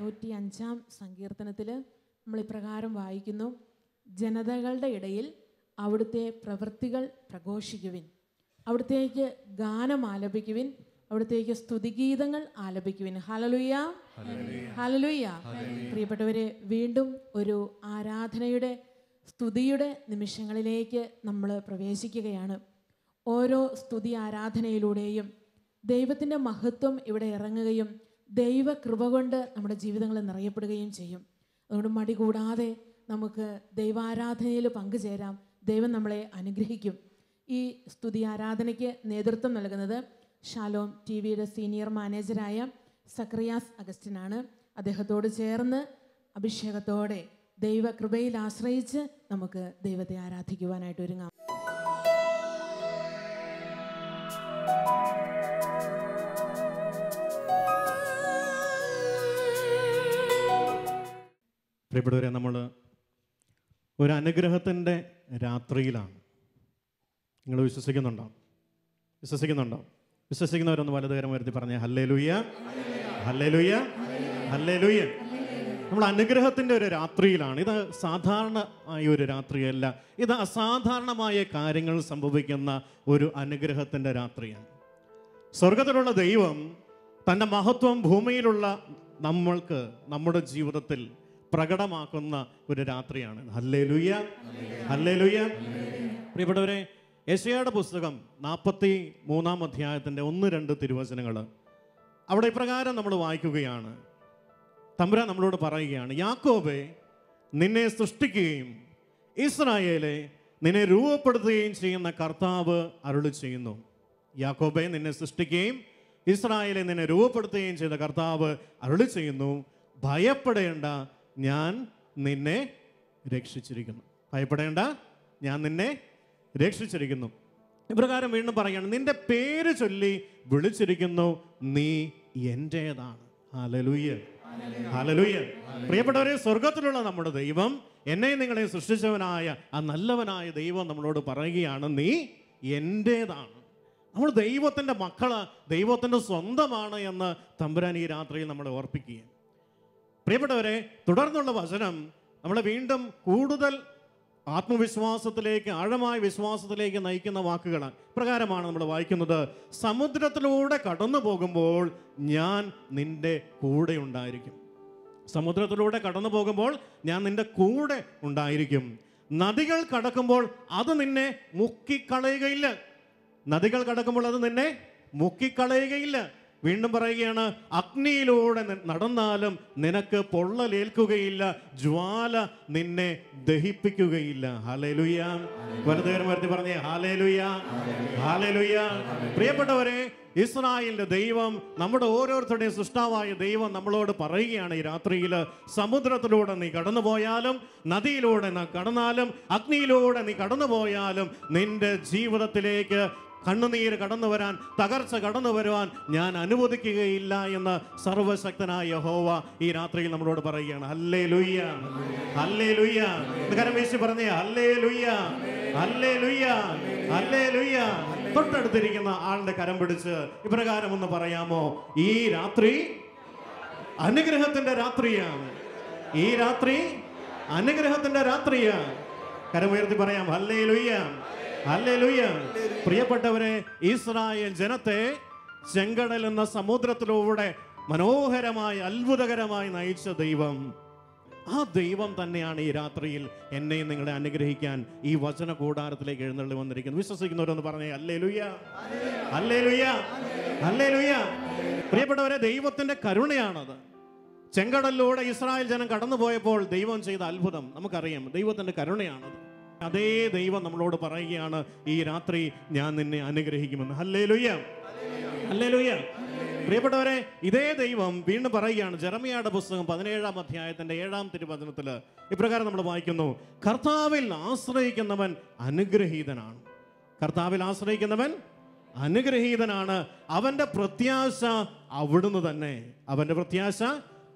നൂറ്റി അഞ്ചാം സങ്കീർത്തനത്തിൽ നമ്മൾ ഇപ്രകാരം വായിക്കുന്നു. ജനതകളുടെ ഇടയിൽ അവിടുത്തെ പ്രവൃത്തികൾ പ്രഘോഷിക്കുവിൻ. അവിടുത്തേക്ക് ഗാനം ആലപിക്കുവിൻ. അവിടുത്തേക്ക് സ്തുതിഗീതങ്ങൾ ആലപിക്കുവിൻ. ഹലലുയ്യ ഹലലുയ്യ പ്രിയപ്പെട്ടവരെ വീണ്ടും ഒരു ആരാധനയുടെ സ്തുതിയുടെ നിമിഷങ്ങളിലേക്ക് നമ്മൾ പ്രവേശിക്കുകയാണ്. ഓരോ സ്തുതി ആരാധനയിലൂടെയും ദൈവത്തിന്റെ മഹത്വം ഇവിടെ ഇറങ്ങുകയും ദൈവ കൃപ കൊണ്ട് നമ്മുടെ ജീവിതങ്ങൾ നിറയപ്പെടുകയും ചെയ്യും. അതുകൊണ്ട് മടി കൂടാതെ നമുക്ക് ദൈവാരാധനയിൽ പങ്കുചേരാം. ദൈവം നമ്മളെ അനുഗ്രഹിക്കും. ഈ സ്തുതി ആരാധനയ്ക്ക് നേതൃത്വം നൽകുന്നത് ഷാലോം ടി വിയുടെ സീനിയർ മാനേജരായ സക്രിയാസ് അഗസ്റ്റിനാണ്. അദ്ദേഹത്തോട് ചേർന്ന് അഭിഷേകത്തോടെ ദൈവകൃപയിൽ ആശ്രയിച്ച് നമുക്ക് ദൈവത്തെ ആരാധിക്കുവാനായിട്ട് ഒരുങ്ങാം. പ്രിയപ്പെട്ടവരെ നമ്മൾ ഒരു അനുഗ്രഹത്തിന്റെ രാത്രിയിലാണ്. നിങ്ങൾ വിശ്വസിക്കുന്നുണ്ടോ? വിശ്വസിക്കുന്നുണ്ടോ? വിശ്വസിക്കുന്നവരൊന്ന് വലതുകരം വരുത്തി പറഞ്ഞേ ഹല്ലേ ലുയ്യ ഹല്ലേ ലുയ്യ ഹല്ലേ ലുയ്യ നമ്മൾ അനുഗ്രഹത്തിന്റെ ഒരു രാത്രിയിലാണ്. ഇത് സാധാരണ ആയ ഒരു രാത്രിയല്ല. ഇത് അസാധാരണമായ കാര്യങ്ങൾ സംഭവിക്കുന്ന ഒരു അനുഗ്രഹത്തിന്റെ രാത്രിയാണ്. സ്വർഗത്തിലുള്ള ദൈവം തന്റെ മഹത്വം ഭൂമിയിലുള്ള നമ്മൾക്ക് നമ്മുടെ ജീവിതത്തിൽ പ്രകടമാക്കുന്ന ഒരു രാത്രിയാണ്. ഹല്ലേ ലുയ്യ ഹല്ലേ ലുയ്യ പ്രിയപ്പെട്ടവരെ യശയുടെ പുസ്തകം നാൽപ്പത്തി മൂന്നാം അധ്യായത്തിന്റെ ഒന്ന് രണ്ട് തിരുവചനങ്ങൾ. അവിടെ ഇപ്രകാരം നമ്മൾ വായിക്കുകയാണ്. തമ്പുരാൻ നമ്മളോട് പറയുകയാണ് യാക്കോബെ നിന്നെ സൃഷ്ടിക്കുകയും ഇസ്രായേലെ നിന്നെ രൂപപ്പെടുത്തുകയും ചെയ്യുന്ന കർത്താവ് അരുളി ചെയ്യുന്നു. യാക്കോബെ നിന്നെ സൃഷ്ടിക്കുകയും ഇസ്രായേലെ നിന്നെ രൂപപ്പെടുത്തുകയും ചെയ്ത കർത്താവ് അരുളി ചെയ്യുന്നു. ഭയപ്പെടേണ്ട ഞാൻ നിന്നെ രക്ഷിച്ചിരിക്കുന്നു. ഭയപ്പെടേണ്ട. ഞാൻ നിന്നെ രക്ഷിച്ചിരിക്കുന്നു. ഇപ്രകാരം വീണ്ടും പറയുകയാണ് നിന്റെ പേര് ചൊല്ലി വിളിച്ചിരിക്കുന്നു. നീ എന്റേതാണ് ഹലലൂയ്യ ഹലലൂയ്യ പ്രിയപ്പെട്ടവരെ സ്വർഗത്തിലുള്ള നമ്മുടെ ദൈവം എന്നെ നിങ്ങളെ സൃഷ്ടിച്ചവനായ ആ നല്ലവനായ ദൈവം നമ്മളോട് പറയുകയാണ് നീ എന്റേതാണ് നമ്മൾ ദൈവത്തിന്റെ മക്കൾ ദൈവത്തിന്റെ സ്വന്തമാണ് എന്ന് തമ്പുരാൻ ഈ രാത്രിയിൽ നമ്മളെ ഓർപ്പിക്കുകയാണ്. പ്രിയപ്പെട്ടവരെ തുടർന്നുള്ള വചനം നമ്മളെ വീണ്ടും കൂടുതൽ ആത്മവിശ്വാസത്തിലേക്ക് ആഴമായ വിശ്വാസത്തിലേക്ക് നയിക്കുന്ന വാക്കുകളാണ്. പ്രകാരമാണ് നമ്മൾ വായിക്കുന്നത്. സമുദ്രത്തിലൂടെ കടന്നു പോകുമ്പോൾ ഞാൻ നിന്റെ കൂടെ ഉണ്ടായിരിക്കും. സമുദ്രത്തിലൂടെ കടന്നു പോകുമ്പോൾ ഞാൻ നിന്റെ കൂടെ ഉണ്ടായിരിക്കും. നദികൾ കടക്കുമ്പോൾ അത് നിന്നെ മുക്കിക്കളയുകയില്ല. നദികൾ കടക്കുമ്പോൾ അത് നിന്നെ മുക്കിക്കളയുകയില്ല. വീണ്ടും പറയുകയാണ് അഗ്നിയിലൂടെ നടന്നാലും നിനക്ക് പൊള്ളലേൽക്കുകയില്ല ജ്വാല നിന്നെ ദഹിപ്പിക്കുകയില്ല. ഹാലേലുയ്യ വലതുകരം വരുത്തി പറഞ്ഞേ ഹാലേലുയ്യ ഹാലേലുയ്യ പ്രിയപ്പെട്ടവരെ ഇസ്രായേലിന്റെ ദൈവം നമ്മുടെ ഓരോരുത്തരുടെയും സൃഷ്ടാവായ ദൈവം നമ്മളോട് പറയുകയാണ് ഈ രാത്രിയിൽ. സമുദ്രത്തിലൂടെ നീ കടന്നു പോയാലും നദിയിലൂടെ നീ കടന്നാലും അഗ്നിയിലൂടെ നീ കടന്നു പോയാലും നിന്റെ ജീവിതത്തിലേക്ക് കണ്ണുനീര് കടന്നു വരാൻ തകർച്ച കടന്നു വരുവാൻ ഞാൻ അനുവദിക്കുകയില്ല എന്ന് സർവശക്തനായ യഹോവ ഈ രാത്രിയിൽ നമ്മളോട് പറയുകയാണ്. അല്ലേ ലുയ്യ അല്ലേ ലുയ്യ കരം വീശി പറഞ്ഞേ അല്ലേ ലുയ്യ അല്ലേ ലുയ്യ അല്ലേ ലുയ്യ തൊട്ടടുത്തിരിക്കുന്ന ആളുടെ കരം പിടിച്ച് ഇപ്രകാരം ഒന്ന് പറയാമോ? ഈ രാത്രി അനുഗ്രഹത്തിന്റെ രാത്രിയാണ്. ഈ രാത്രി അനുഗ്രഹത്തിന്റെ രാത്രിയാണ്. കരമുയർത്തി പറയാം അല്ലേ ലുയ്യ പ്രിയപ്പെട്ടവരെ ഇസ്രായേൽ ജനത്തെ ചെങ്കടൽ എന്ന സമുദ്രത്തിലൂടെ മനോഹരമായി അത്ഭുതകരമായി നയിച്ച ദൈവം. ആ ദൈവം തന്നെയാണ് ഈ രാത്രിയിൽ എന്നെയും നിങ്ങളെ അനുഗ്രഹിക്കാൻ ഈ വചന കൂടാരത്തിലേക്ക് എഴുന്നള്ളി വന്നിരിക്കുന്നത് വിശ്വസിക്കുന്നവരൊന്ന് പറഞ്ഞേ അല്ലേ ലുയ്യ അല്ലേ ലുയ്യ അല്ലേ ലുയ്യ പ്രിയപ്പെട്ടവരെ ദൈവത്തിന്റെ കരുണയാണത്. ചെങ്കടലിലൂടെ ഇസ്രായേൽ ജനം കടന്നുപോയപ്പോൾ ദൈവം ചെയ്ത അത്ഭുതം. നമുക്കറിയാം ദൈവത്തിന്റെ കരുണയാണത്. അതേ ദൈവം നമ്മളോട് പറയുകയാണ് ഈ രാത്രി ഞാൻ നിന്നെ അനുഗ്രഹിക്കുമെന്ന്. ഹല്ലേ ലുയ്യ ഹല്ലേ ലുയ്യ പ്രിയപ്പെട്ടവരെ ഇതേ ദൈവം വീണ്ടും പറയുകയാണ് ജെറമിയായുടെ പുസ്തകം പതിനേഴാം അധ്യായത്തിന്റെ ഏഴാം തിരുവചനത്തിൽ ഇപ്രകാരം നമ്മൾ വായിക്കുന്നു കർത്താവിൽ ആശ്രയിക്കുന്നവൻ അനുഗ്രഹീതനാണ്. കർത്താവിൽ ആശ്രയിക്കുന്നവൻ അനുഗ്രഹീതനാണ്. അവന്റെ പ്രത്യാശ അവിടുന്ന് തന്നെ. അവന്റെ പ്രത്യാശ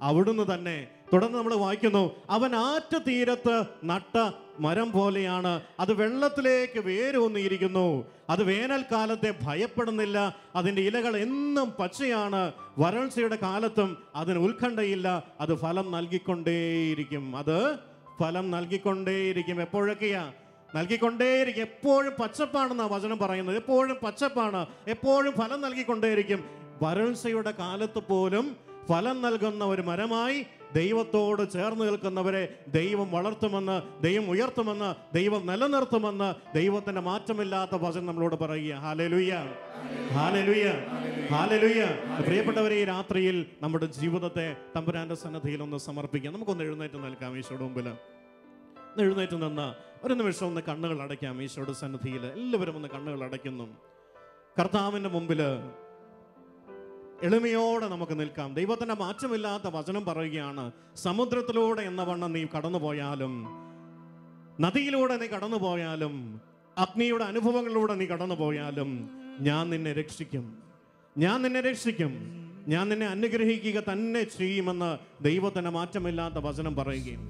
അവിടുന്ന് തന്നെ. തുടർന്ന് നമ്മൾ വായിക്കുന്നു അവൻ ആറ്റ തീരത്ത് നട്ട മരം പോലെയാണ്. അത് വെള്ളത്തിലേക്ക് വേരൂന്നിയിരിക്കുന്നു അത് വേനൽക്കാലത്തെ ഭയപ്പെടുന്നില്ല. അതിന്റെ ഇലകൾ എന്നും പച്ചയാണ്. വരൾച്ചയുടെ കാലത്തും അതിന് ഉത്കണ്ഠയില്ല. അത് ഫലം നൽകിക്കൊണ്ടേയിരിക്കും. അത് ഫലം നൽകിക്കൊണ്ടേയിരിക്കും. എപ്പോഴൊക്കെയാ? നൽകിക്കൊണ്ടേയിരിക്കും. എപ്പോഴും പച്ചപ്പാണെന്നാണ് വചനം പറയുന്നത്. എപ്പോഴും പച്ചപ്പാണ്. എപ്പോഴും ഫലം നൽകിക്കൊണ്ടേയിരിക്കും. വരൾച്ചയുടെ കാലത്ത് പോലും ഫലം നൽകുന്ന ഒരു മരമായി ദൈവത്തോട് ചേർന്ന് നിൽക്കുന്നവരെ ദൈവം വളർത്തുമെന്ന് ദൈവം ഉയർത്തുമെന്ന് ദൈവം നിലനിർത്തുമെന്ന് ദൈവത്തിന്റെ മാറ്റമില്ലാത്ത വചനം നമ്മളോട് പറയുക ഹാലലുയ്യ ഹാലലുയ്യ ഹാലലുയ്യ പ്രിയപ്പെട്ടവരെ ഈ രാത്രിയിൽ നമ്മുടെ ജീവിതത്തെ തമ്പുരാന്റെ സന്നദ്ധയിൽ ഒന്ന് സമർപ്പിക്കാം. നമുക്കൊന്ന് എഴുന്നേറ്റ് നിൽക്കാം ഈശോയുടെ മുമ്പിൽ എഴുന്നേറ്റ് നിന്ന് ഒരു നിമിഷം ഒന്ന് കണ്ണുകൾ അടയ്ക്കാം ഈശോയുടെ സന്നിധിയിൽ. എല്ലാവരും ഒന്ന് കണ്ണുകൾ അടയ്ക്കുന്നു. കർത്താവിന്റെ മുമ്പിൽ എളിമയോടെ നമുക്ക് നിൽക്കാം. ദൈവത്തിന്റെ മാറ്റമില്ലാത്ത വചനം പറയുകയാണ് സമുദ്രത്തിലൂടെ എന്ന വണ്ണം നീ കടന്നുപോയാലും നദിയിലൂടെ നീ കടന്നുപോയാലും അഗ്നിയുടെ അനുഭവങ്ങളിലൂടെ നീ കടന്നുപോയാലും ഞാൻ നിന്നെ രക്ഷിക്കും. ഞാൻ നിന്നെ രക്ഷിക്കും. ഞാൻ നിന്നെ അനുഗ്രഹിക്കുക തന്നെ ചെയ്യുമെന്ന് ദൈവത്തിന്റെ മാറ്റമില്ലാത്ത വചനം പറയുകയും.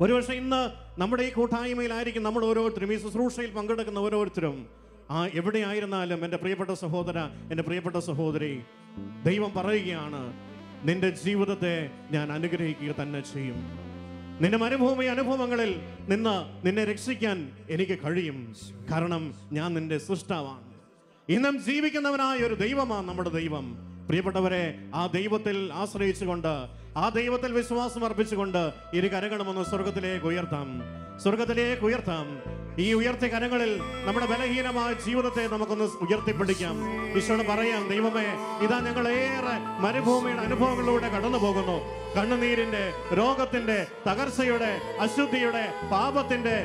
ഒരുപക്ഷെ ഇന്ന് നമ്മുടെ ഈ കൂട്ടായ്മയിലായിരിക്കും നമ്മൾ ഓരോരുത്തരും ഈ ശുശ്രൂഷയിൽ പങ്കെടുക്കുന്ന ഓരോരുത്തരും ആ എവിടെയായിരുന്നാലും എന്റെ പ്രിയപ്പെട്ട സഹോദര എന്റെ പ്രിയപ്പെട്ട സഹോദരി ദൈവം പറയുകയാണ് നിന്റെ ജീവിതത്തെ ഞാൻ അനുഗ്രഹിക്കുക തന്നെ ചെയ്യും. നിന്റെ മരുഭൂമി അനുഭവങ്ങളിൽ നിന്ന് നിന്നെ രക്ഷിക്കാൻ എനിക്ക് കഴിയും. കാരണം ഞാൻ നിന്റെ സൃഷ്ടാവാണ്. ഇന്നും ജീവിക്കുന്നവനായ ഒരു ദൈവമാണ് നമ്മുടെ ദൈവം. പ്രിയപ്പെട്ടവരെ ആ ദൈവത്തിൽ ആശ്രയിച്ചുകൊണ്ട് ആ ദൈവത്തിൽ വിശ്വാസം അർപ്പിച്ചുകൊണ്ട് ഇരു ഒന്ന് സ്വർഗത്തിലേക്ക് ഉയർത്താം. സ്വർഗത്തിലേക്ക് ഉയർത്താം. ഈ ഉയർത്തിയ കരങ്ങളിൽ നമ്മുടെ ബലഹീനമായ ജീവിതത്തെ നമുക്കൊന്ന് ഉയർത്തിപ്പിടിക്കാം. ഈശോട് പറയാം ദൈവമേ ഇതാ ഞങ്ങൾ ഏറെ മരുഭൂമിയുടെ അനുഭവങ്ങളിലൂടെ കടന്നു പോകുന്നു കണ്ണുനീരിന്റെ രോഗത്തിന്റെ തകർച്ചയുടെ അശുദ്ധിയുടെ പാപത്തിന്റെ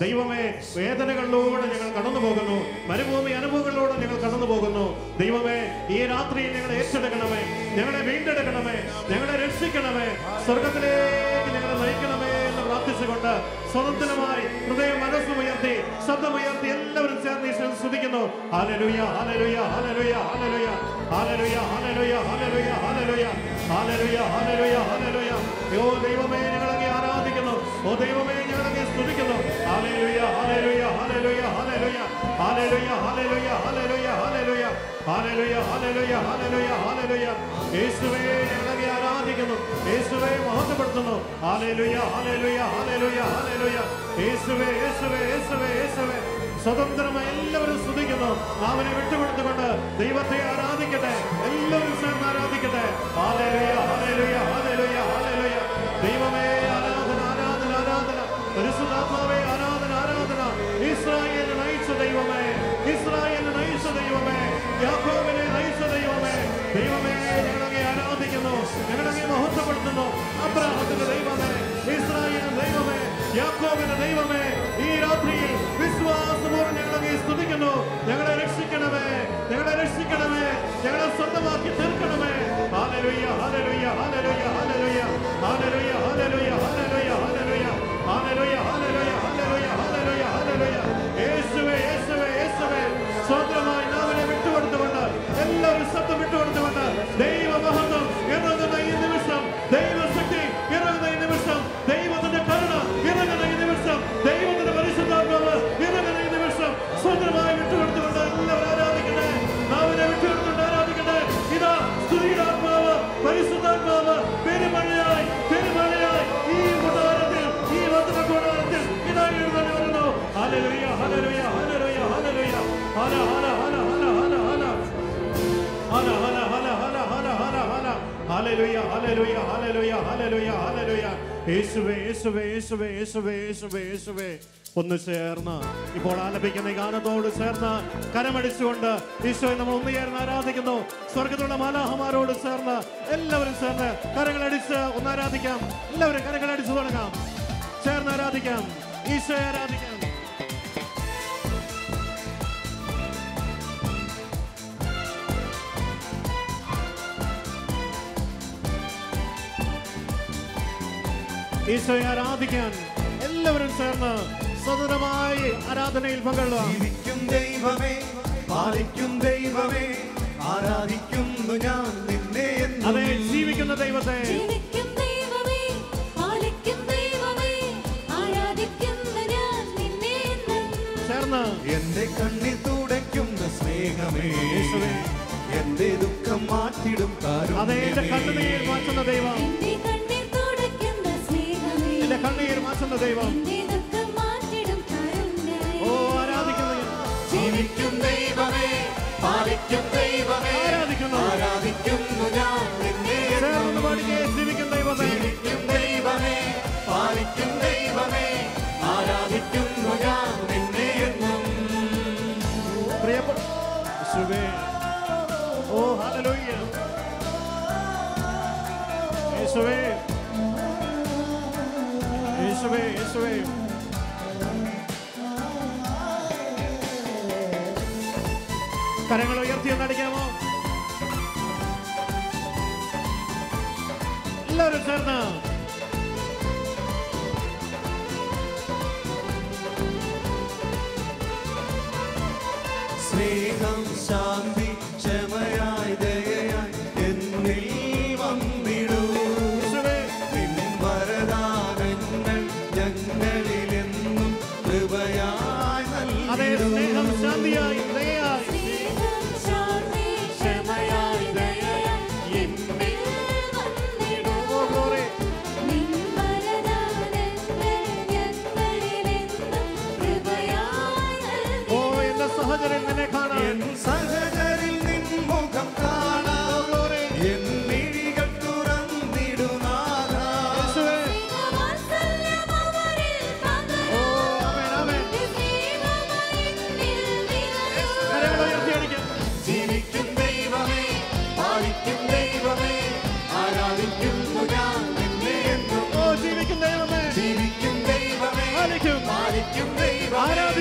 ദൈവമേ വേദനകളിലൂടെ ഞങ്ങൾ കടന്നു പോകുന്നു മരുഭൂമി അനുഭവങ്ങളിലൂടെ ഞങ്ങൾ കടന്നു പോകുന്നു ദൈവമേ ഈ രാത്രിയിൽ ഞങ്ങളെ ഏറ്റെടുക്കണമേ. ഞങ്ങളെ വീണ്ടെടുക്കണമേ. ഞങ്ങളെ രക്ഷിക്കണമേ. സ്വർഗത്തിലേക്ക് ഞങ്ങളെ നയിക്കണമേ. പ്രാർത്ഥിച്ചുകൊണ്ട് സ്വതന്ത്രമായി ഹൃദയം മനസ്സുമുയർത്തി ശബ്ദമുയർത്തി എല്ലാവരും ചേർന്ന് ഈശ്വരൻ സ്തുതിക്കുന്നു ഹാലലുയ ഹാലലുയ ഹാലലുയ ഹാലലുയ ഹാലലുയ ഹാലലുയ ഹാലലുയ ഹാലലുയ ഹാലലുയ ഹാലലുയ ഹാലലുയ ഓ ദൈവമേ ഞങ്ങളെ ആരാധിക്കുന്നു ഓ ദൈവമേ ഞങ്ങളെ സ്തുതിക്കുന്നു ഹാലലുയ ഹാലലുയ ഹാലലുയ ഹാലലുയ ഹാലലുയ ഹാലലുയ ഹാലലുയ ഹാലലുയ ഹാലലുയ ഹാലലുയ ഹാലലുയ ഹാലലുയ യേശുവേ ഞങ്ങളങ്ങെ ആരാധിക്കുന്നു യേശുവേ മഹത്വപ്പെടുത്തുന്നു. ഹാലലുയ സ്വതന്ത്രമായി എല്ലാവരും സ്തുതിക്കുന്നു. അവനെ വിട്ടുകൊടുത്തുകൊണ്ട് ദൈവത്തെ ആരാധിക്കട്ടെ. എല്ലാവരും ചേർന്ന് ആരാധിക്കട്ടെ. ഹാലലുയ. യാക്കോബിന്റെ ദൈവമേ ഈ രാത്രിയിൽ വിശ്വാസപൂർവം ഞങ്ങളങ്ങെ സ്തുതിക്കുന്നു ഞങ്ങളെ രക്ഷിക്കണമേ ഞങ്ങളെ രക്ഷിക്കണമേ ഞങ്ങളെ സ്വന്തമാക്കി തീർക്കണമേ ഹാലലുയ്യ ഹാലലുയ്യ ഹാലലുയ്യ ഹാലലുയ്യ ഹാലലുയ്യ ഹാലലുയ്യ ഹാലലുയ്യ ഹാലലുയ്യ ഹാലലുയ്യ ഹാലലുയ്യ ഹാലലുയ്യ ഹാലലുയ്യ യേശുവേ യേശുവേ യേശുവേ യേശുവേ യേശുവേ. ഒന്ന് ചേർന്ന്. ഇപ്പോൾ ആലപിക്കുന്ന ഗാനത്തോട് ചേർന്ന് കരമടിച്ചുകൊണ്ട് ഈശോയെ നമ്മൾ ഒന്ന് ചേർന്ന് ആരാധിക്കുന്നു. സ്വർഗത്തിലുള്ള മാലാഹമാരോട് ചേർന്ന് എല്ലാവരും ചേർന്ന് കരങ്ങളടിച്ച് ഒന്ന് ആരാധിക്കാം. എല്ലാവരും കരങ്ങളടിച്ച് തുടങ്ങാം. ചേർന്ന് ആരാധിക്കാം. ഈശോയെ ആരാധിക്കാം. ഈശോയെ ആരാധിക്കാൻ എല്ലാവരും ചേർന്ന് സ്വതന്ത്രമായി ആരാധനയിൽ പങ്കെടുക്കും. ദൈവമേ പാലിക്കും ദൈവമേ ആരാധിക്കുന്നു ഞാൻ നിന്നെ അതെ ജീവിക്കുന്ന ദൈവത്തെ. ചേർന്ന് എന്റെ കണ്ണി തുടയ്ക്കുന്ന സ്നേഹമേ എന്റെ ദുഃഖം മാറ്റിടും അതെ എന്റെ കണ്ണുനീർ മാറ്റുന്ന ദൈവം. മാറ്റുന്ന ദൈവം. ഓ ആരാധിക്കുന്നു ജീവിക്കും ദൈവമേ പാലിക്കും ദൈവമേ ആരാധിക്കുന്നു. ആരാധിക്കുന്നു ഞാൻ ചേർന്ന് പാടിക്കേ ജീവിക്കും ദൈവമേ. ജീവിക്കും ദൈവമേ പാലിക്കും ദൈവമേ ആരാധിക്കുന്നു ഞാൻ നിന്നെ എന്നും. പ്രിയപ്പെട്ട ഓ ഹല്ലേലൂയ. യേശുവേ. യേശുവേ യേശുവേ. കരങ്ങൾ ഉയർത്തി എന്നടിക്കാമോ എല്ലാവരും ചേർന്ന്. സ്നേഹം ശാന്തി ക്ഷമയായി ദയയായി എന്നിൽ വന്നിടൂ. നിൻ വരദാനങ്ങൾ അതെ സ്നേഹം ശാന്തിയായി ദയായി സഹചരൻ നിന്നെ കാണാൻ. സഹചരിൽ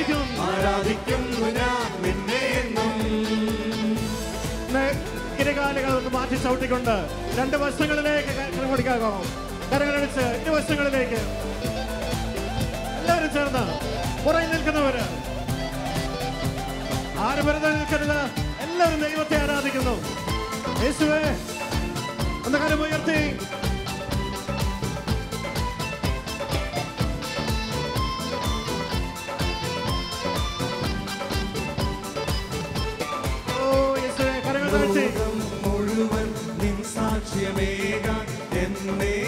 ആരാധിക്കും ആരാധിക്കുന്നു ഞാൻ നിന്നെ ഒന്ന് മാറ്റി ചവിട്ടിക്കൊണ്ട് രണ്ട് വശങ്ങളിലേക്ക് കൊടുക്കാമോ കരങ്ങളടിച്ച് ഇരു വശങ്ങളിലേക്ക്. എല്ലാവരും ചേർന്ന് പുറകിൽ നിൽക്കുന്നവര്. ആര് വെറുതെ നിൽക്കരുത്. എല്ലാവരും ദൈവത്തെ ആരാധിക്കുന്നു. യേശുവേ ഒന്ന് കാലം ഉയർത്തി. നിത്യമേക എന്നേ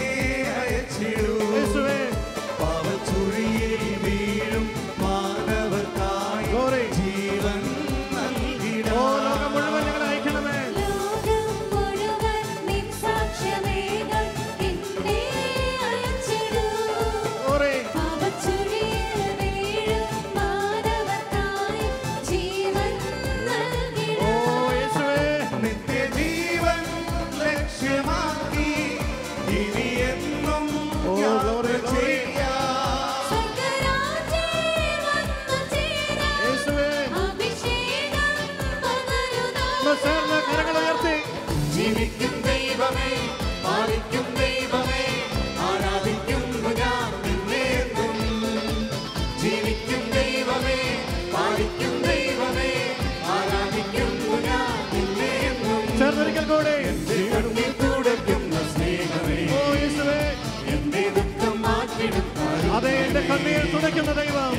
തുടയ്ക്കുന്ന ദൈവം.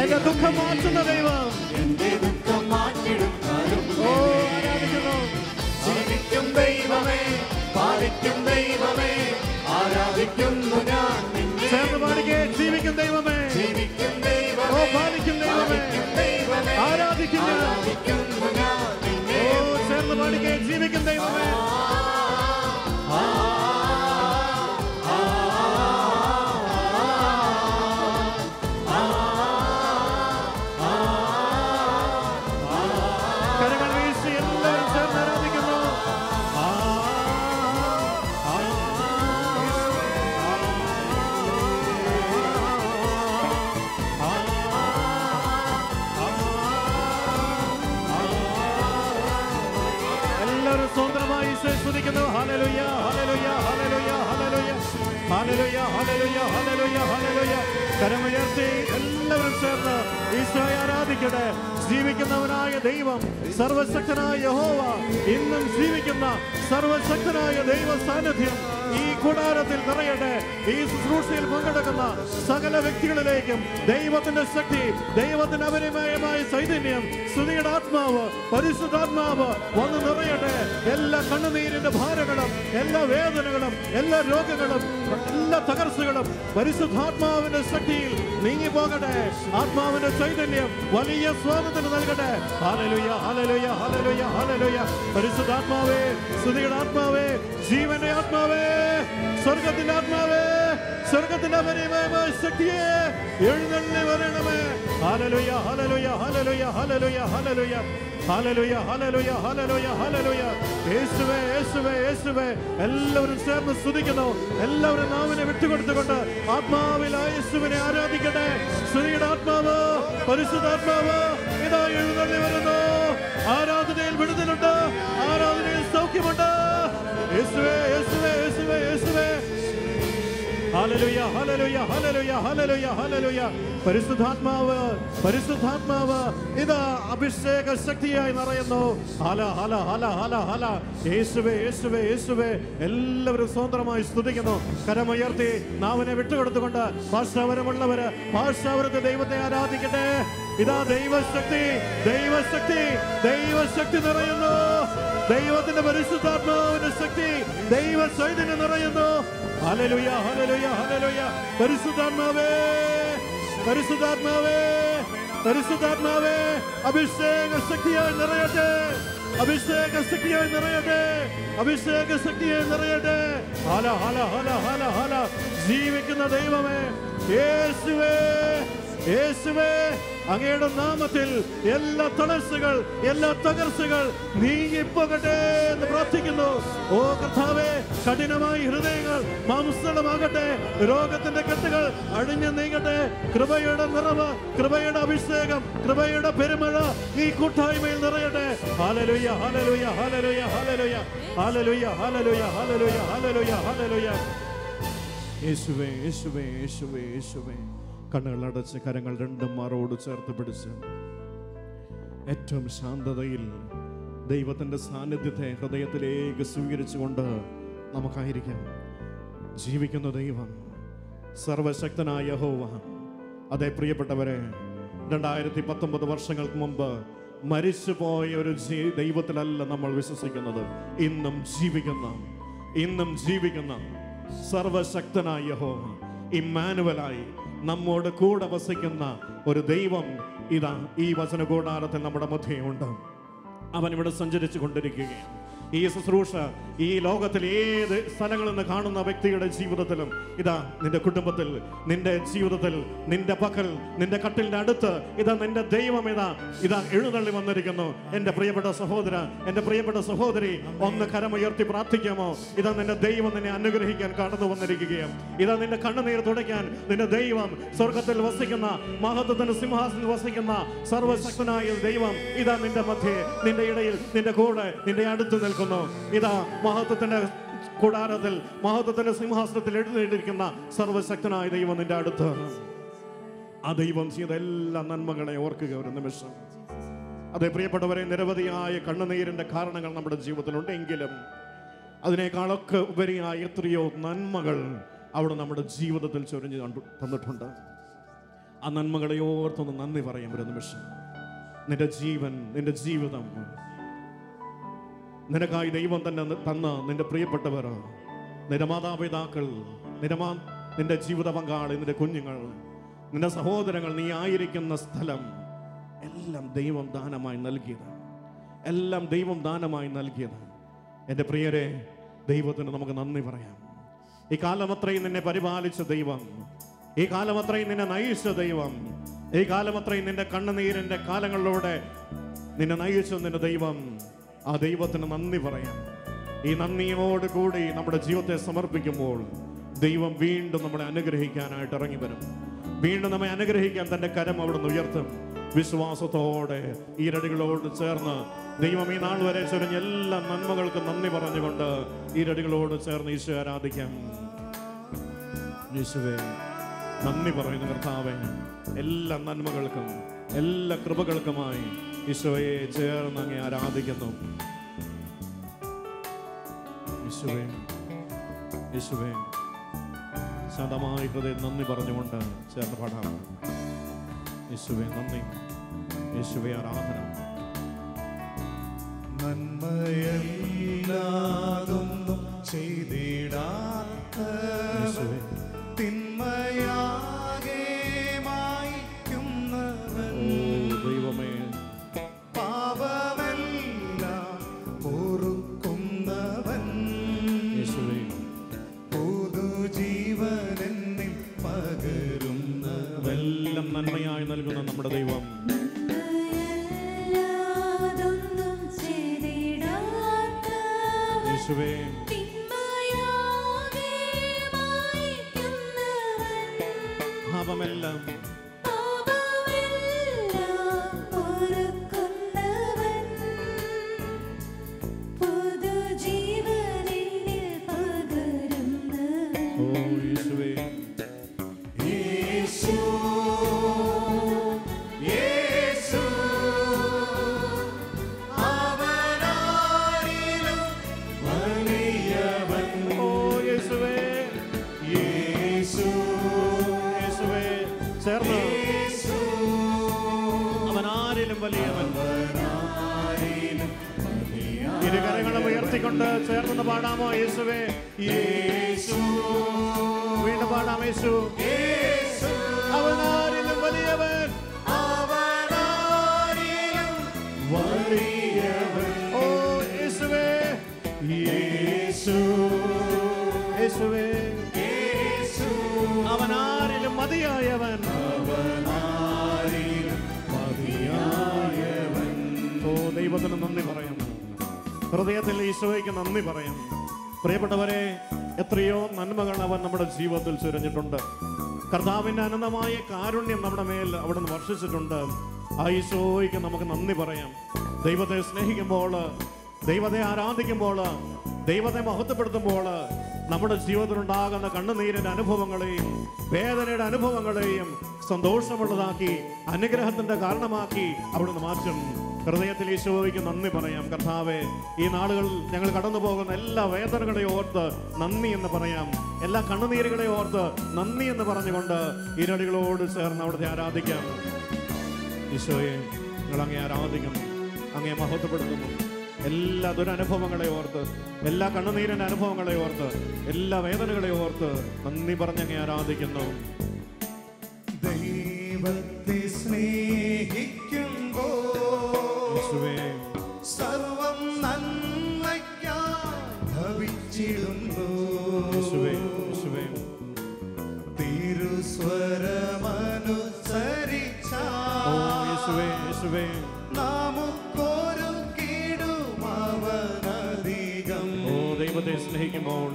എന്റെ ദുഃഖം മാറ്റുന്ന ദൈവം. ഓ ആരാധിക്കുന്നു. ജീവിക്കും ദൈവമേ പാലിക്കും ദൈവമേ ആരാധിക്കുന്നു ഞാൻ ചേർന്ന് പാടിക്കേ ജീവിക്കും ദൈവമേ. ജീവിക്കും ഓ ദൈവമേ. പാലിക്കും ദൈവമേ പാലിക്കും ദൈവമേ ആരാധിക്കുന്നു ഓ ചേർന്ന് പാടിക്കേ ജീവിക്കും ദൈവമേ. സ്തുതിക്കുന്നു hallelujah hallelujah hallelujah hallelujah. Hallelujah hallelujah hallelujah hallelujah. കരമുയർത്തി എല്ലാവരും ചേർന്ന് ഈശോയെ ആരാധിക്കട്ടെ. ജീവിക്കുന്നവനായ ദൈവം സർവശക്തനായ യഹോവ. ഇന്നും ജീവിക്കുന്ന സർവശക്തനായ ദൈവ സാന്നിധ്യം കൂടാരത്തിൽ നിറയട്ടെ. ഈ ശുശ്രൂഷയിൽ പങ്കെടുക്കുന്ന സകല വ്യക്തികളിലേക്കും ദൈവത്തിന്റെ ശക്തി ദൈവത്തിന്റെ അപരിമയമായ ചൈതന്യം സ്തുതിയുടെ ആത്മാവ് പരിശുദ്ധാത്മാവ് വന്ന് നിറയട്ടെ. എല്ലാ കണ്ണുനീരിന്റെ ഭാരങ്ങളും എല്ലാ വേദനകളും എല്ലാ രോഗങ്ങളും എല്ലാ തകർച്ചകളും പരിശുദ്ധാത്മാവിന്റെ ശക്തിയിൽ നീങ്ങി പോകട്ടെ ആത്മാവിന്റെ ചൈതന്യം വലിയ സ്വാതന്ത്ര്യം നൽകട്ടെ. ഹാലലുയ ഹാലലുയ ഹാലലുയ ഹാലലുയ പരിശുദ്ധാത്മാവേ സ്തുതിയുടെ ആത്മാവേ ജീവന്റെ ആത്മാവേ. സ്വർഗത്തിന്റെ ആത്മാവേ സ്വർഗത്തിന്റെ അപരിമയമായ ശക്തിയെ എഴുന്നള്ളി വരണമേ. ഹാലലുയ ഹാലലുയ ഹാലലുയ ഹാലലുയ ഹാലലുയ ഹാലലുയ ഹാലലുയ ഹാലലുയ ഹാലലുയ യേശുവേ യേശുവേ യേശുവേ. എല്ലാവരും ചേർന്ന് സ്തുതിക്കുന്നു. എല്ലാവരും നാവിനെ വിട്ടുകൊടുത്തുകൊണ്ട് ആത്മാവിൽ യേശുവിനെ ആരാധിക്കട്ടെ. സ്ത്രീയുടെ ആത്മാവ് പരിശുദ്ധാത്മാവ് ഇതാ എഴുന്നള്ളി വരുന്നു. ആരാധനയിൽ വിടുതലുണ്ട്. ആരാധനയിൽ സൗഖ്യമുണ്ട്. യേശുവേ യേശുവേ. പരിശുദ്ധാത്മാവ് പരിശുദ്ധാത്മാവ് ഇതാ അഭിഷേക ശക്തിയായി നിറയുന്നു. ഹല ഹല ഹല ഹല ഹല. യേശുവേ യേശുവേ യേശുവേ. എല്ലാവരും സ്വതന്ത്രമായി സ്തുതിക്കുന്നു. കരമുയർത്തി നാവിനെ വിട്ടുകൊടുത്തുകൊണ്ട് ഭാഷാവരമുള്ളവര് ഭാഷാവരത്തെ ദൈവത്തെ ആരാധിക്കട്ടെ. ഇതാ ദൈവശക്തി ദൈവശക്തി ദൈവശക്തി നിറയുന്നു. ദൈവത്തിന്റെ പരിശുദ്ധാത്മാവിന്റെ ശക്തി ദൈവ ചൈതന്യം നിറയുന്നു. Hallelujah hallelujah hallelujah. പരിശുദ്ധാത്മാവേ പരിശുദ്ധാത്മാവേ പരിശുദ്ധാത്മാവേ അഭിഷേക ശക്തിയായി നിറയട്ടെ അഭിഷേക ശക്തിയായി നിറയട്ടെ അഭിഷേക ശക്തിയായി നിറയട്ടെ. ഹല ഹല ഹല ഹല ഹല. ജീവിക്കുന്ന ദൈവമേ യേശുവേ യേശുവേ അങ്ങയുടെ നാമത്തിൽ എല്ലാ തളർച്ചകൾ എല്ലാ തകർച്ചകൾ നീങ്ങിപ്പോകട്ടെ എന്ന് പ്രാർത്ഥിക്കുന്നു. ഓ കർത്താവേ കഠിനമായി ഹൃദയങ്ങൾ മാംസളമാകട്ടെ രോഗത്തിന്റെ കെട്ടുകൾ അഴിഞ്ഞു നീങ്ങട്ടെ. കൃപയുടെ നിറവ് കൃപയുടെ അഭിഷേകം കൃപയുടെ പെരുമഴ ഈ കൂട്ടായ്മയിൽ നിറയട്ടെ. ഹാലലുയ ഹാലലുയ ഹാലലുയ ഹാലലുയ ഹാലലുയ ഹാലലുയ ഹാലലുയ ഹാലലുയ ഹാലലുയ യേശുവേ യേശുവേ യേശുവേ യേശുവേ. കണ്ണുകൾ അടച്ച് കരങ്ങൾ രണ്ടും മാറോട് ചേർത്ത് പിടിച്ച്. ഏറ്റവും ശാന്തതയിൽ ദൈവത്തിന്റെ സാന്നിധ്യത്തെ ഹൃദയത്തിലേക്ക് സ്വീകരിച്ചുകൊണ്ട് നമുക്കായിരിക്കാം. ജീവിക്കുന്ന ദൈവം സർവശക്തനായ ഹോവ അതേ പ്രിയപ്പെട്ടവരെ രണ്ടായിരത്തി പത്തൊമ്പത് വർഷങ്ങൾക്ക് മുമ്പ് മരിച്ചുപോയ ഒരു ദൈവത്തിലല്ല നമ്മൾ വിശ്വസിക്കുന്നത്. ഇന്നും ജീവിക്കുന്ന ഇന്നും ജീവിക്കുന്ന സർവശക്തനായ യഹോവ ഇമ്മാനുവലായി നമ്മോട് കൂടെ വസിക്കുന്ന ഒരു ദൈവം ഇതാ ഈ വചനകൂടാരത്തിൽ നമ്മുടെ മധ്യയുണ്ട് അവൻ ഇവിടെ സഞ്ചരിച്ചു കൊണ്ടിരിക്കുകയാണ്. ഈ ശുശ്രൂഷ ഈ ലോകത്തിൽ ഏത് സ്ഥലങ്ങളിൽ നിന്ന് കാണുന്ന വ്യക്തിയുടെ ജീവിതത്തിലും ഇതാ നിന്റെ കുടുംബത്തിൽ നിന്റെ ജീവിതത്തിൽ നിന്റെ പക്കൽ നിന്റെ കട്ടിലിന്റെ അടുത്ത് ഇതാ നിന്റെ ദൈവം ഇതാ ഇതാ എഴുന്നള്ളി വന്നിരിക്കുന്നു. എന്റെ പ്രിയപ്പെട്ട സഹോദര എന്റെ പ്രിയപ്പെട്ട സഹോദരി ഒന്ന് കരമുയർത്തി പ്രാർത്ഥിക്കാമോ? ഇതാ നിന്റെ ദൈവം നിന്നെ അനുഗ്രഹിക്കാൻ കടന്നു വന്നിരിക്കുകയും ഇതാ നിന്റെ കണ്ണുനീർ തുടയ്ക്കാൻ നിന്റെ ദൈവം സ്വർഗത്തിൽ വസിക്കുന്ന മഹത്വത്തിന് സിംഹാസനത്തിൽ വസിക്കുന്ന സർവശക്തനായ ദൈവം ഇതാ നിന്റെ മധ്യേ നിന്റെ ഇടയിൽ നിന്റെ കൂടെ നിന്റെ അടുത്ത് നിൽക്കുന്നു ഇതാ മഹത്വത്തിന്റെ കൂടാരത്തിൽ മഹത്വത്തിന്റെ സിംഹാസനത്തിൽ എഴുന്നേറ്റിരിക്കുന്ന സർവശക്തനായ ദൈവം നിന്റെ അടുത്ത്. ആ ദൈവം ചെയ്ത എല്ലാ നന്മകളെ ഓർക്കുക ഒരു നിമിഷം. അതെ പ്രിയപ്പെട്ടവരെ നിരവധിയായ കണ്ണുനീരിന്റെ കാരണങ്ങൾ നമ്മുടെ ജീവിതത്തിലുണ്ട് എങ്കിലും അതിനേക്കാളൊക്കെ ഉപരിയായ എത്രയോ നന്മകൾ അവിടെ നമ്മുടെ ജീവിതത്തിൽ ചൊരിഞ്ഞ് കണ്ടു തന്നിട്ടുണ്ട്. ആ നന്മകളെ ഓർത്തൊന്ന് നന്ദി പറയാം ഒരു നിമിഷം. നിന്റെ ജീവൻ നിന്റെ ജീവിതം നിനക്കായി ദൈവം തന്നെ തന്ന നിന്റെ പ്രിയപ്പെട്ടവർ നിന്റെ മാതാപിതാക്കൾ നിന്റെ നിന്റെ ജീവിത പങ്കാളി നിന്റെ കുഞ്ഞുങ്ങൾ നിന്റെ സഹോദരങ്ങൾ നീ ആയിരിക്കുന്ന സ്ഥലം എല്ലാം ദൈവം ദാനമായി നൽകിയത്. എല്ലാം ദൈവം ദാനമായി നൽകിയത്. എന്റെ പ്രിയരെ ദൈവത്തിന് നമുക്ക് നന്ദി പറയാം. ഈ കാലമത്രയും നിന്നെ പരിപാലിച്ച ദൈവം. ഈ കാലമത്രയും നിന്നെ നയിച്ച ദൈവം. ഈ കാലമത്രയും നിന്റെ കണ്ണുനീരിന്റെ കാലങ്ങളിലൂടെ നിന്നെ നയിച്ച നിന്റെ ദൈവം. ആ ദൈവത്തിന് നന്ദി പറയാം. ഈ നന്ദിയോട് കൂടി നമ്മുടെ ജീവിതത്തെ സമർപ്പിക്കുമ്പോൾ ദൈവം വീണ്ടും നമ്മളെ അനുഗ്രഹിക്കാനായിട്ട് ഇറങ്ങി വരും. വീണ്ടും നമ്മെ അനുഗ്രഹിക്കാൻ തന്റെ കരം അവിടുന്ന് ഉയർത്തും. വിശ്വാസത്തോടെ ഈരടികളോട് ചേർന്ന് ദൈവം ഈ നാൾ വരെ ചൊരിഞ്ഞ എല്ലാ നന്മകൾക്കും നന്ദി പറഞ്ഞുകൊണ്ട് ഈരടികളോട് ചേർന്ന് ഈശോ ആരാധിക്കാം. യേശുവേ നന്ദി പറയുന്ന കർത്താവേ. എല്ലാ നന്മകൾക്കും എല്ലാ കൃപകൾക്കുമായി ഈശോയെ ചേർന്ന് അങ്ങ് ആരാധിക്കുന്നു. ഹൃദയം നന്ദി പറഞ്ഞുകൊണ്ട് ചേർന്ന് പാടാം. യേശുവേ നന്ദി യേശുവേ ആരാധന. നന്മയല്ലാതൊന്നും നന്മയായി നൽകുന്ന നമ്മുടെ ദൈവം. യേശുവേ. പാപമെല്ലാം കരങ്ങളും ഉയർത്തിക്കൊണ്ട് ചേർന്ന് പാടാമോ യേശുവേ യേശു വീണ്ടും പാടാം യേശു ഹൃദയത്തിൽ ഈശോയ്ക്ക് നന്ദി പറയാം പ്രിയപ്പെട്ടവരെ എത്രയോ നന്മകൾ അവൻ നമ്മുടെ ജീവിതത്തിൽ ചുരഞ്ഞിട്ടുണ്ട്. കർത്താവിന്റെ അനന്തമായ കാരുണ്യം നമ്മുടെ മേൽ അവിടെ നിന്ന് വർഷിച്ചിട്ടുണ്ട്. ആ ഈശോയ്ക്ക് നമുക്ക് നന്ദി പറയാം. ദൈവത്തെ സ്നേഹിക്കുമ്പോൾ ദൈവത്തെ ആരാധിക്കുമ്പോൾ ദൈവത്തെ മഹത്വപ്പെടുത്തുമ്പോൾ നമ്മുടെ ജീവിതത്തിലുണ്ടാകുന്ന കണ്ണുനീരിന്റെ അനുഭവങ്ങളെയും വേദനയുടെ അനുഭവങ്ങളെയും സന്തോഷമുള്ളതാക്കി അനുഗ്രഹത്തിന്റെ കാരണമാക്കി അവിടുന്ന് മാറ്റും. ഹൃദയത്തിൽ ഈശോയ്ക്ക് നന്ദി പറയാം. കർത്താവെ ഈ നാളുകൾ ഞങ്ങൾ കടന്നു പോകുന്ന എല്ലാ വേദനകളെയും ഓർത്ത് നന്ദി എന്ന് പറയാം. എല്ലാ കണ്ണുനീരുകളെയും ഓർത്ത് നന്ദി എന്ന് പറഞ്ഞുകൊണ്ട് ഇരടികളോട് ചേർന്ന് അവിടുത്തെ ആരാധിക്കാം. ഈശോയെ ഞങ്ങൾ അങ്ങേ ആരാധിക്കുന്നു അങ്ങേ മഹത്വപ്പെടുത്തുന്നു. എല്ലാ ദുരനുഭവങ്ങളെ ഓർത്ത് എല്ലാ കണ്ണുനീരന്റെ അനുഭവങ്ങളെ ഓർത്ത് എല്ലാ വേദനകളെ ഓർത്ത് നന്ദി പറഞ്ഞങ്ങേ ആരാധിക്കുന്നു. ദൈവത്തെ സ്നേഹിക്കുമ്പോ യേശുവേ. സർവം നന്മയ്ക്കായി ഭവിച്ചിടുന്നു. യേശുവേ യേശുവേ. തിരുസ്വരമനുസരിച്ച യേശുവേ നമുക്കൊരു കീടുമവനധികം ഓ ദൈവത്തെ സ്നേഹിക്കുമ്പോൾ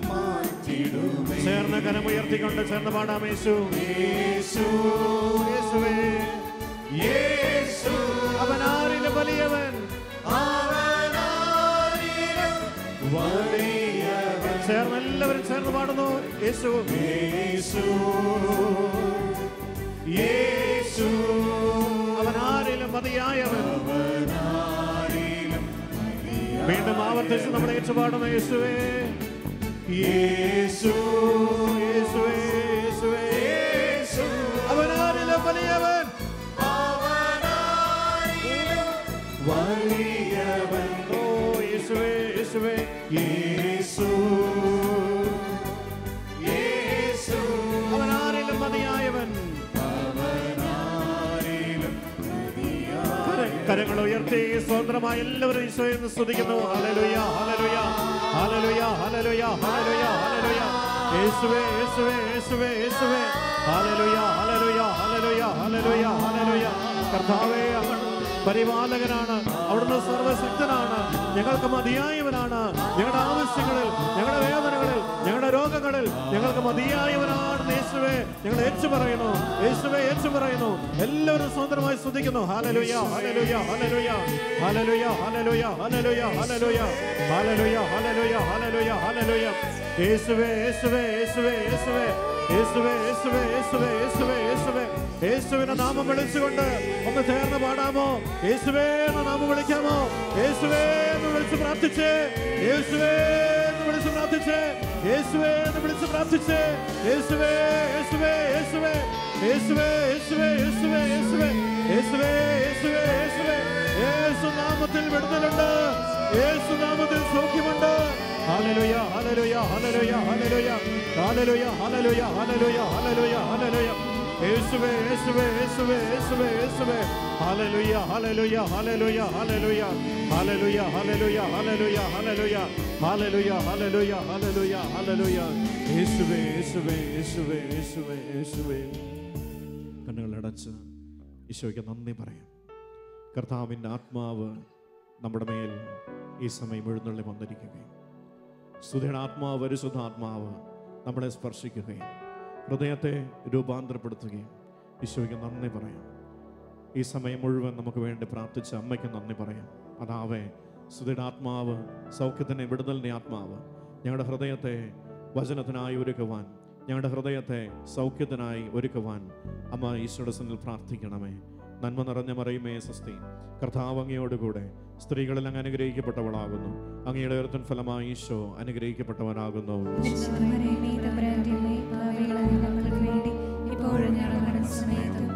മാറ്റിടുമേ. ചേർന്ന് കനമുയർത്തിക്കൊണ്ട് ചേർന്ന് പാടാം യേശു. യേശു യേശുവേ. യേശു. അവനാരിലും വലിയവൻ. ചേർന്ന് എല്ലാവരും ചേർന്ന് പാടുന്നു. യേശു. യേശു. യേശു. അവനാരിലും മതിയായവൻ. അവനാരിലും വീണ്ടും ആവർത്തിച്ച് നമ്മൾ ഏറ്റുപാടുന്ന യേശുവേ. യേശു. യേശുവേ യേശുവേ. യേശു. അവനാരിലും വലിയവൻ. സ്വതന്ത്രമായ എല്ലാവരും ഈശോയെ എന്ന് സ്തുതിക്കുന്നു. ഹലലുയ ഹലലുയ ഹലലുയ ഹലലുയ ഹലലുയ ഹലലുയ യേശുവേ യേശുവേ യേശുവേ യേശുവേ. ഹലലുയ ഹലലുയ ഹലലുയ ഹലലുയ ഹലലുയ കർത്താവേ പരിപാലകനാണ്. അവിടുന്ന് സർവശക്തനാണ് ഞങ്ങൾക്ക് മതിയായവനാണ് ഞങ്ങളുടെ ആവശ്യങ്ങളിൽ ഞങ്ങളുടെ വേദനകളിൽ ഞങ്ങളുടെ രോഗങ്ങളിൽ ഞങ്ങൾക്ക് മതിയായവനാണ് യേശുവേ ഞങ്ങൾ ഏച്ചു പറയുന്നു യേശുവേ ഏച്ചു പറയുന്നു എല്ലാവരും സ്വതന്ത്രമായി ശ്രദ്ധിക്കുന്നു യേശുവേ യേശുവേ യേശുവേ യേശുവേ യേശുവേ യേശുവേ യേശുവേ യേശുവേ യേശുവേ. യേശുവിനെ നാമം വിളിച്ചുകൊണ്ട് ഒന്ന് ചേർന്ന് പാടാമോ? യേശുവേ നാമം വിളിക്കാമോ? യേശുവേ എന്ന് വിളിച്ച് പ്രാർത്ഥിച്ചേ. യേശുവേ എന്ന് വിളിച്ച് പ്രാർത്ഥിച്ചേ. യേശുവേ എന്ന് വിളിച്ച് പ്രാർത്ഥിച്ചേ. യേശുവേ യേശുവേ യേശുവേ. യേശുവേ യേശുവേ യേശുവേ യേശുവേ. യേശുവേ യേശുവേ യേശുവേ. യേശു നാമത്തിൽ വിടുതലുണ്ട്. യേശു നാമത്തിൽ സൗഖ്യമുണ്ട്. ഹല്ലേലൂയ ഹല്ലേലൂയ യേശുവേ യേശുവേ യേശുവേ യേശുവേ യേശുവേ യേശുവേ യേശുവേ യേശുവേ യേശുവേ കണ്ണുകളടച്ച് ഈശോയ്ക്ക് നന്ദി പറയാം. കർത്താവിന്റെ ആത്മാവ് നമ്മുടെ മേൽ ഈ സമയം എഴുന്നള്ളി വന്നിരിക്കുകയും സ്തുതിയുടെ പരിശുദ്ധാത്മാവ് നമ്മളെ സ്പർശിക്കുകയും ഹൃദയത്തെ രൂപാന്തരപ്പെടുത്തുകയും ഈശോയ്ക്ക് നന്ദി പറയാം. ഈ സമയം മുഴുവൻ നമുക്ക് വേണ്ടി പ്രാർത്ഥിച്ച അമ്മയ്ക്ക് നന്ദി പറയാം. അതാവേ സ്തുതിയുടെ ആത്മാവ് സൗഖ്യത്തിന്റെ വിടുതലിന്റെ ആത്മാവ് ഞങ്ങളുടെ ഹൃദയത്തെ വചനത്തിനായി ഒരുക്കുവാൻ ഞങ്ങളുടെ ഹൃദയത്തെ സൗഖ്യത്തിനായി ഒരുക്കുവാൻ അമ്മ ഈശോയുടെ സന്നിൽ പ്രാർത്ഥിക്കണമേ. നന്മ നിറഞ്ഞ മറിയുമേ സ്വസ്തി കർത്താവ് അങ്ങയോടുകൂടെ സ്ത്രീകളിൽ അങ്ങ് അനുഗ്രഹിക്കപ്പെട്ടവളാകുന്നു അങ്ങയുടെ ഉയർത്തൻ ഫലമായി ഈശോ അനുഗ്രഹിക്കപ്പെട്ടവനാകുന്നു ഇപ്പോഴും ഞങ്ങളുടെ. ആമേ